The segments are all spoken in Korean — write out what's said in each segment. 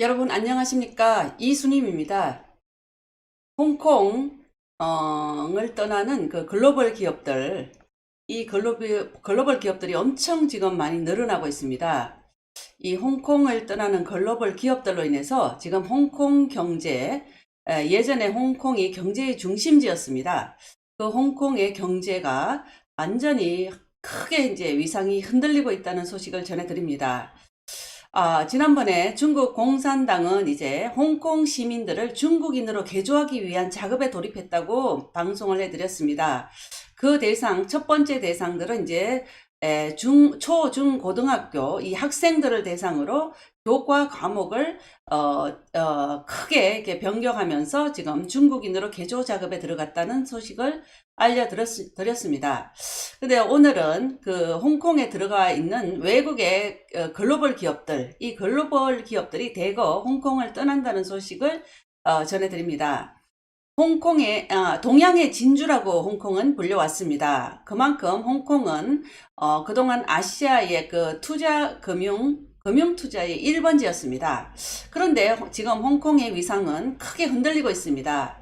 여러분 안녕하십니까 이순임입니다. 홍콩을 떠나는 그 글로벌 기업들 이 글로벌, 글로벌 기업들이 엄청 지금 많이 늘어나고 있습니다. 이 홍콩을 떠나는 글로벌 기업들로 인해서 지금 홍콩 경제 에, 예전에 홍콩이 경제의 중심지였습니다. 그 홍콩의 경제가 완전히 크게 이제 위상이 흔들리고 있다는 소식을 전해드립니다. 아, 지난번에 중국 공산당은 이제 홍콩 시민들을 중국인으로 개조하기 위한 작업에 돌입했다고 방송을 해드렸습니다. 그 대상, 첫 번째 대상들은 이제 에, 중, 초, 중, 고등학교 이 학생들을 대상으로 교과 과목을 어, 어, 크게 이렇게 변경하면서 지금 중국인으로 개조 작업에 들어갔다는 소식을 알려드렸습니다. 근데 오늘은 그 홍콩에 들어가 있는 외국의 어, 글로벌 기업들, 이 글로벌 기업들이 대거 홍콩을 떠난다는 소식을 어, 전해드립니다. 홍콩의 아, 동양의 진주라고 홍콩은 불려왔습니다. 그만큼 홍콩은 어, 그동안 아시아의 그 투자 금융 금융 투자의 1번지였습니다. 그런데 호- 지금 홍콩의 위상은 크게 흔들리고 있습니다.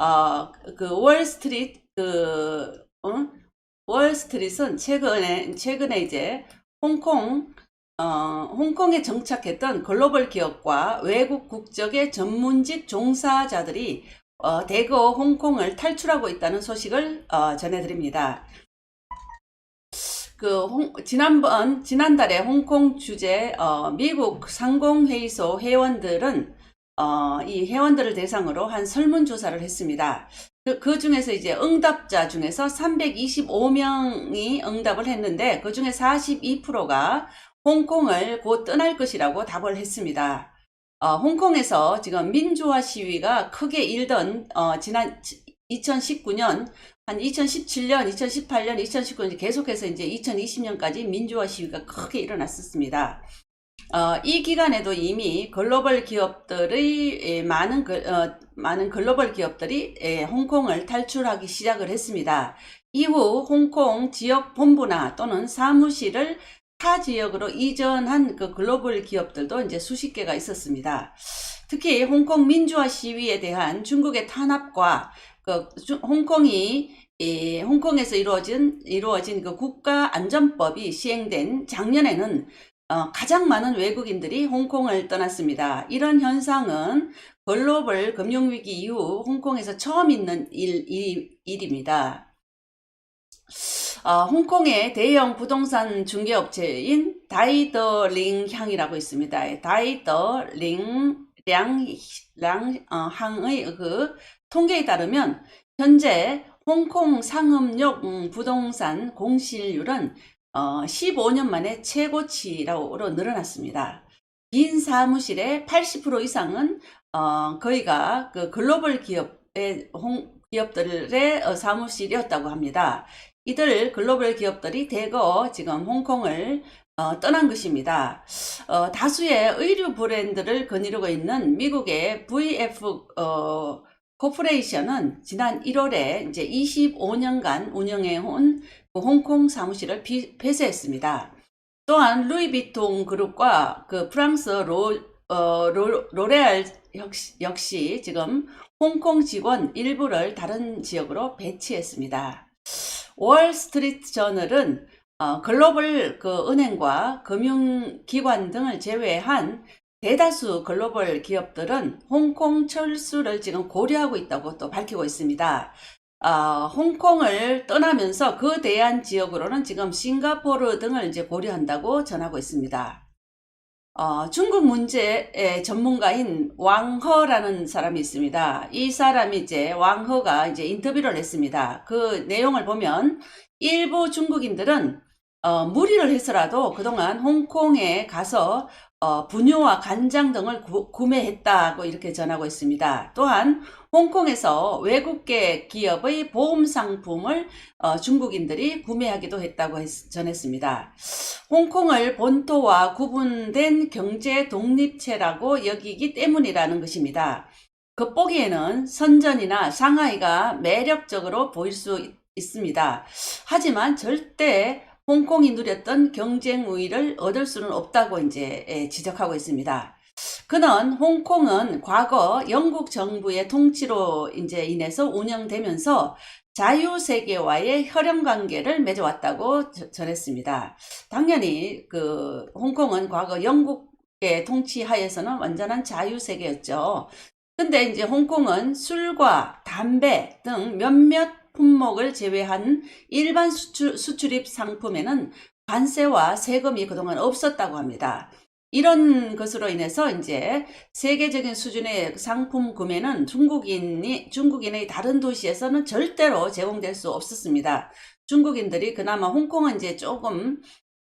어, 그 월스트리트 그 어? 월스트리트는 최근에 최근에 이제 홍콩 어, 홍콩에 정착했던 글로벌 기업과 외국 국적의 전문직 종사자들이 어, 대거 홍콩을 탈출하고 있다는 소식을 어, 전해드립니다. 그 홍- 지난번 지난달에 홍콩 주재 어, 미국 상공회의소 회원들은 어, 이 회원들을 대상으로 한 설문조사를 했습니다. 그, 그 중에서 이제 응답자 중에서 325명이 응답을 했는데 그 중에 42%가 홍콩을 곧 떠날 것이라고 답을 했습니다. 어, 홍콩에서 지금 민주화 시위가 크게 일던 어, 지난 2019년 한 2017년, 2018년, 2019년 계속해서 이제 2020년까지 민주화 시위가 크게 일어났었습니다. 어, 이 기간에도 이미 글로벌 기업들의 에, 많은 글- 어, 많은 글로벌 기업들이 에, 홍콩을 탈출하기 시작을 했습니다. 이후 홍콩 지역 본부나 또는 사무실을 타 지역으로 이전한 그 글로벌 기업들도 이제 수십 개가 있었습니다. 특히 홍콩 민주화 시위에 대한 중국의 탄압과 그 주- 홍콩이 이 홍콩에서 이루어진 이루어진 그 국가 안전법이 시행된 작년에는 어, 가장 많은 외국인들이 홍콩을 떠났습니다. 이런 현상은 글로벌 금융위기 이후 홍콩에서 처음 있는 일, 일, 일입니다. 어, 홍콩의 대형 부동산 중개업체인 다이더링향이라고 있습니다. 다이더링 량 어, 항의 그 통계에 따르면 현재 홍콩 상업용 음, 부동산 공실률은 어, 15년 만에 최고치로 늘어났습니다. 빈 사무실의 80% 이상은 어, 거의가 그 글로벌 기업의 홍, 기업들의 어, 사무실이었다고 합니다. 이들 글로벌 기업들이 대거 지금 홍콩을 어, 떠난 것입니다. 어, 다수의 의류 브랜드를 거느리고 있는 미국의 VF 어, 코퍼레이션은 지난 1월에 이제 25년간 운영해온 그 홍콩 사무실을 비- 폐쇄했습니다. 또한 루이비통 그룹과 그 프랑스 로, 어, 로, 로레알 역시, 역시 지금 홍콩 직원 일부를 다른 지역으로 배치했습니다. 월스트리트 저널은 어, 글로벌 그 은행과 금융기관 등을 제외한 대다수 글로벌 기업들은 홍콩 철수를 지금 고려하고 있다고 또 밝히고 있습니다. 아, 홍콩을 떠나면서 그 대안 지역으로는 지금 싱가포르 등을 이제 고려한다고 전하고 있습니다. 어, 중국 문제의 전문가인 왕허라는 사람이 있습니다. 이 사람이 이제 왕허가 이제 인터뷰를 했습니다. 그 내용을 보면 일부 중국인들은 어, 무리를 해서라도 그동안 홍콩에 가서 어, 분유와 간장 등을 구, 구매했다고 이렇게 전하고 있습니다. 또한 홍콩에서 외국계 기업의 보험 상품을 어, 중국인들이 구매하기도 했다고 했- 전했습니다. 홍콩을 본토와 구분된 경제 독립체라고 여기기 때문이라는 것입니다. 겉보기에는 선전이나 상하이가 매력적으로 보일 수 있- 있습니다. 하지만 절대 홍콩이 누렸던 경쟁 우위를 얻을 수는 없다고 이제 예, 지적하고 있습니다. 그는 홍콩은 과거 영국 정부의 통치로 이제 인해서 운영되면서 자유세계와의 혈연 관계를 맺어왔다고 저- 전했습니다. 당연히 그 홍콩은 과거 영국의 통치 하에서는 완전한 자유세계였죠. 근데 이제 홍콩은 술과 담배 등 몇몇 품목을 제외한 일반 수출, 수출입 상품에는 관세와 세금이 그동안 없었다고 합니다. 이런 것으로 인해서 이제 세계적인 수준의 상품 구매는 중국인이, 중국인의 다른 도시에서는 절대로 제공될 수 없었습니다. 중국인들이 그나마 홍콩은 이제 조금,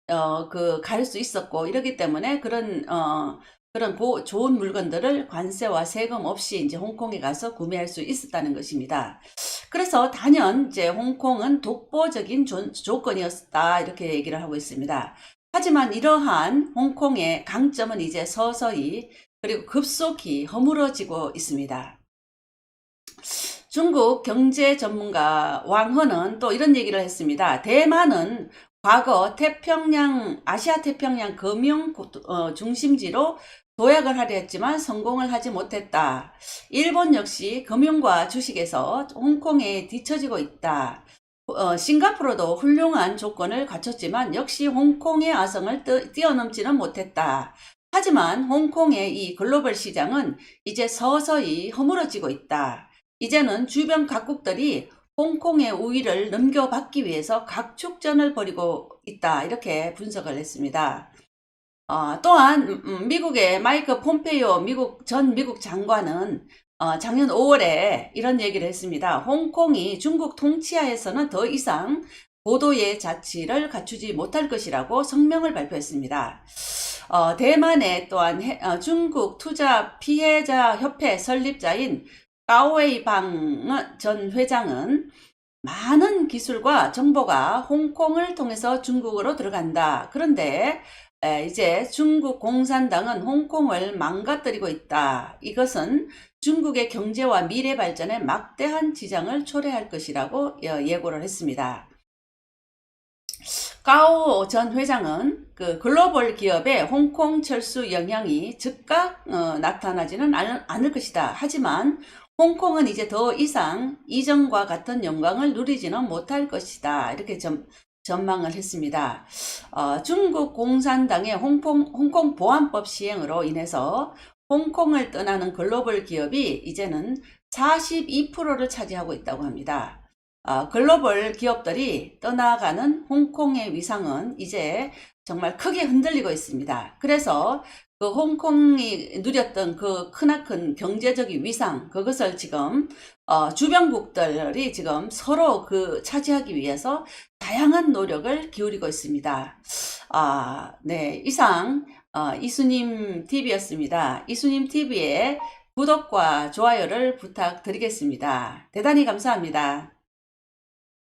어, 그, 갈 수 있었고, 이러기 때문에 그런, 어, 그런 고, 좋은 물건들을 관세와 세금 없이 이제 홍콩에 가서 구매할 수 있었다는 것입니다. 그래서 단연 이제 홍콩은 독보적인 조, 조건이었다, 이렇게 얘기를 하고 있습니다. 하지만 이러한 홍콩의 강점은 이제 서서히 그리고 급속히 허물어지고 있습니다. 중국 경제 전문가 왕허는 또 이런 얘기를 했습니다. 대만은 과거 태평양, 아시아 태평양 금융 고- 어, 중심지로 도약을 하려 했지만 성공을 하지 못했다. 일본 역시 금융과 주식에서 홍콩에 뒤처지고 있다. 어, 싱가포르도 훌륭한 조건을 갖췄지만 역시 홍콩의 아성을 뛰- 뛰어넘지는 못했다. 하지만 홍콩의 이 글로벌 시장은 이제 서서히 허물어지고 있다. 이제는 주변 각국들이 홍콩의 우위를 넘겨받기 위해서 각축전을 벌이고 있다. 이렇게 분석을 했습니다. 어, 또한 음, 음, 미국의 마이크 폼페이오 미국 전 미국 장관은 어, 작년 5월에 이런 얘기를 했습니다. 홍콩이 중국 통치하에서는 더 이상 고도의 자치를 갖추지 못할 것이라고 성명을 발표했습니다. 어, 대만의 또한 해- 어, 중국 투자 피해자 협회 설립자인 까오웨이 방 전 회장은 많은 기술과 정보가 홍콩을 통해서 중국으로 들어간다. 그런데 에, 이제 중국 공산당은 홍콩을 망가뜨리고 있다. 이것은 중국의 경제와 미래 발전에 막대한 지장을 초래할 것이라고 어, 예고를 했습니다. 까오 전 회장은 그 글로벌 기업의 홍콩 철수 영향이 즉각 어, 나타나지는 않, 않을 것이다. 하지만 홍콩은 이제 더 이상 이전과 같은 영광을 누리지는 못할 것이다. 이렇게 점, 전망을 했습니다. 어, 중국 공산당의 홍콩, 홍콩 보안법 시행으로 인해서 홍콩을 떠나는 글로벌 기업이 이제는 42%를 차지하고 있다고 합니다. 어, 글로벌 기업들이 떠나가는 홍콩의 위상은 이제 정말 크게 흔들리고 있습니다. 그래서 그 홍콩이 누렸던 그 크나큰 경제적인 위상, 그것을 지금, 어, 주변국들이 지금 서로 그 차지하기 위해서 다양한 노력을 기울이고 있습니다. 아, 네. 이상, 어, 이수님 TV였습니다. 이수님 TV에 구독과 좋아요를 부탁드리겠습니다. 대단히 감사합니다.